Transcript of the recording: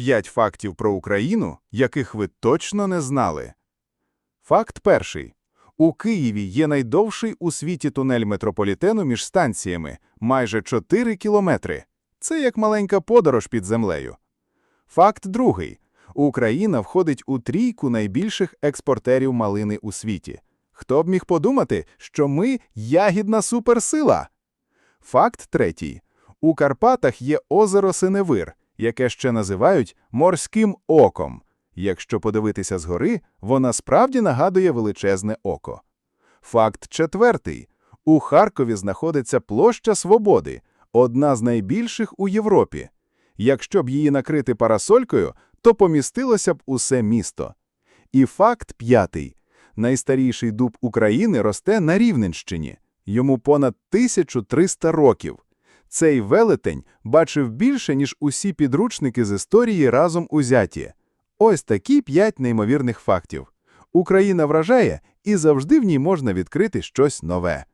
П'ять фактів про Україну, яких ви точно не знали. Факт перший. У Києві є найдовший у світі тунель метрополітену між станціями – майже 4 кілометри. Це як маленька подорож під землею. Факт другий. Україна входить у трійку найбільших експортерів малини у світі. Хто б міг подумати, що ми – ягідна суперсила? Факт третій. У Карпатах є озеро Синевир, яке ще називають морським оком. Якщо подивитися згори, вона справді нагадує величезне око. Факт четвертий. У Харкові знаходиться площа Свободи, одна з найбільших у Європі. Якщо б її накрити парасолькою, то помістилося б усе місто. І факт п'ятий. Найстаріший дуб України росте на Рівненщині. Йому понад 1300 років. Цей велетень бачив більше, ніж усі підручники з історії разом узяті. Ось такі п'ять неймовірних фактів. Україна вражає, і завжди в ній можна відкрити щось нове.